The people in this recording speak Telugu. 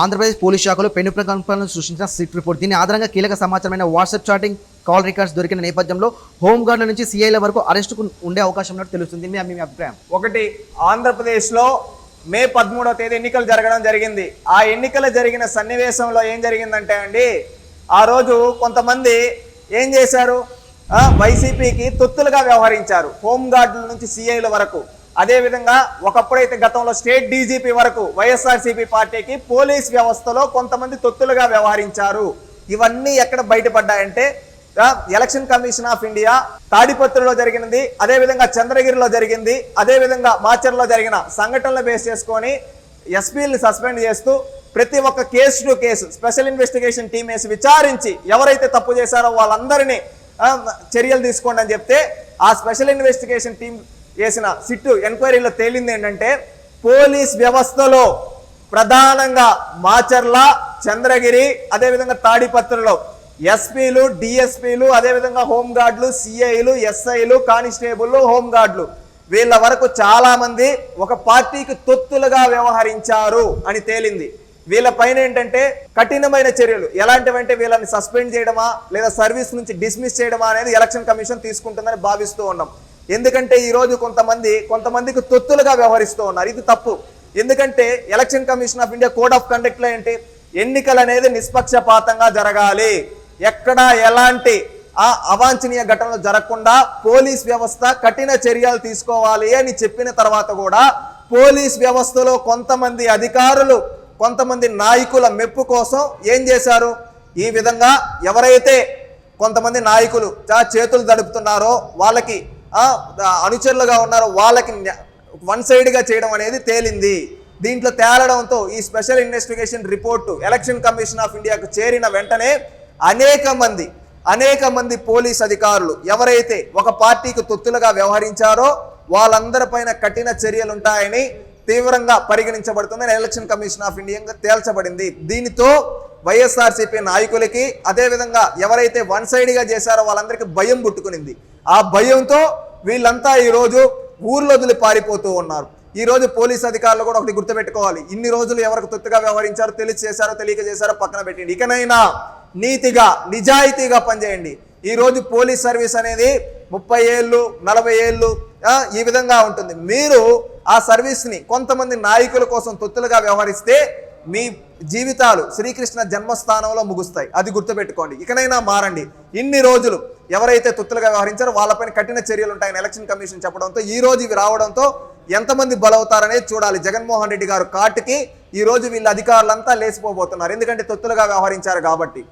ఆంధ్రప్రదేశ్ పోలీస్ శాఖలో పెను ప్రకంపనలు సృష్టించిన సిట్ రిపోర్ట్. దీని ఆధారంగా కీలక సమాచారమైన వాట్సాప్ చాటింగ్ కాల్ రికార్డ్స్ దొరికిన నేపథ్యంలో హోంగార్డుల నుంచి సీఐల వరకు అరెస్టుకు ఉండే అవకాశం ఉన్నట్టు తెలుస్తుంది. మీ మీ అభిప్రాయం? ఒకటి ఆంధ్రప్రదేశ్లో మే పదమూడవ తేదీ ఎన్నికలు జరగడం జరిగింది. ఆ ఎన్నికలు జరిగిన సన్నివేశంలో ఏం జరిగిందంటే అండి ఆ రోజు కొంతమంది ఏం చేశారు? వైసీపీకి తొత్తులుగా వ్యవహరించారు హోంగార్డుల నుంచి సిఐల వరకు. అదేవిధంగా ఒకప్పుడైతే గతంలో స్టేట్ డీజీపీ వరకు వైఎస్ఆర్సీపీ పార్టీకి పోలీస్ వ్యవస్థలో కొంతమంది తొత్తులుగా వ్యవహరించారు. ఇవన్నీ ఎక్కడ బయటపడ్డాయంటే ఎలక్షన్ కమిషన్ ఆఫ్ ఇండియా తాడిపత్రిలో జరిగినది అదేవిధంగా చంద్రగిరిలో జరిగింది అదేవిధంగా మాచర్లో జరిగిన సంఘటనలు బేస్ చేసుకొని ఎస్పీని సస్పెండ్ చేస్తూ ప్రతి ఒక్క case to case special investigation team వేసి విచారించి ఎవరైతే తప్పు చేశారో వాళ్ళందరినీ చర్యలు తీసుకోండి అని చెప్తే ఆ స్పెషల్ ఇన్వెస్టిగేషన్ టీం వేసిన సిట్టు ఎంక్వైరీలో తేలింది ఏంటంటే పోలీస్ వ్యవస్థలో ప్రధానంగా మాచర్ల చంద్రగిరి అదేవిధంగా తాడిపత్రిలో ఎస్పీలు డిఎస్పీలు అదేవిధంగా హోంగార్డులు సిఐలు ఎస్ఐలు కానిస్టేబుల్ హోంగార్డులు వీళ్ళ వరకు చాలామంది ఒక పార్టీకి తొత్తులుగా వ్యవహరించారు అని తేలింది. వీళ్ళ పైన ఏంటంటే కఠినమైన చర్యలు. ఎలాంటివంటే వీళ్ళని సస్పెండ్ చేయడమా లేదా సర్వీస్ నుంచి డిస్మిస్ చేయడమా అనేది ఎలక్షన్ కమిషన్ తీసుకుంటుందని భావిస్తూ ఉన్నాం. ఎందుకంటే ఈరోజు కొంతమంది కొంతమందికి తొత్తులుగా వ్యవహరిస్తూ ఉన్నారు. ఇది తప్పు. ఎందుకంటే election commission of India code of కండక్ట్లో ఏంటి? ఎన్నికలు అనేది నిష్పక్షపాతంగా జరగాలి. ఎక్కడ ఎలాంటి ఆ అవాంఛనీయ ఘటనలు జరగకుండా పోలీస్ వ్యవస్థ కఠిన చర్యలు తీసుకోవాలి అని చెప్పిన తర్వాత కూడా పోలీస్ వ్యవస్థలో కొంతమంది అధికారులు కొంతమంది నాయకుల మెప్పు కోసం ఏం చేశారు? ఈ విధంగా ఎవరైతే కొంతమంది నాయకులు చా- చేతులు దడుపుతున్నారో వాళ్ళకి అనుచరులుగా ఉన్నారో. వాళ్ళకి వన్ సైడ్గా చేయడం అనేది తేలింది. దీంట్లో తేలడంతో ఈ special investigation report election commission of ఇండియాకు చేరిన వెంటనే అనేక మంది అనేక మంది పోలీస్ అధికారులు ఎవరైతే ఒక పార్టీకి తొత్తులుగా వ్యవహరించారో వాళ్ళందరిపైన కఠిన చర్యలు ఉంటాయని తీవ్రంగా పరిగణించబడుతుందని ఎలక్షన్ కమిషన్ ఆఫ్ ఇండియా తేల్చబడింది. దీనితో వైఎస్ఆర్సీపీ నాయకులకి అదేవిధంగా ఎవరైతే వన్ సైడ్గా చేశారో వాళ్ళందరికీ భయం పుట్టుకునింది. ఆ భయంతో వీళ్ళంతా ఈరోజు ఊర్లో వదిలి పారిపోతూ ఉన్నారు. ఈ రోజు పోలీస్ అధికారులు కూడా ఒకటి గుర్తుపెట్టుకోవాలి. ఇన్ని రోజులు ఎవరికి తొత్తుగా వ్యవహరించారో తెలిసి చేశారో తెలియక చేశారో పక్కన పెట్టండి. ఇకనైనా నీతిగా నిజాయితీగా పనిచేయండి. ఈ రోజు పోలీస్ సర్వీస్ అనేది ముప్పై ఏళ్ళు నలభై ఏళ్ళు ఈ విధంగా ఉంటుంది. మీరు ఆ సర్వీస్ని కొంతమంది నాయకుల కోసం తొత్తులుగా వ్యవహరిస్తే మీ జీవితాలు శ్రీకృష్ణ జన్మస్థానంలో ముగుస్తాయి. అది గుర్తుపెట్టుకోండి. ఇకనైనా మారండి. ఇన్ని రోజులు ఎవరైతే తొత్తులుగా వ్యవహరించారో వాళ్ళపైన కఠిన చర్యలు ఉంటాయని ఎలక్షన్ కమిషన్ చెప్పడంతో ఈ రోజు ఇవి రావడంతో ఎంతమంది బలవుతారనేది చూడాలి. జగన్మోహన్ రెడ్డి గారు కాటుకి ఈ రోజు వీళ్ళ అధికారులంతా లేచిపోబోతున్నారు. ఎందుకంటే తొత్తులుగా వ్యవహరించారు కాబట్టి.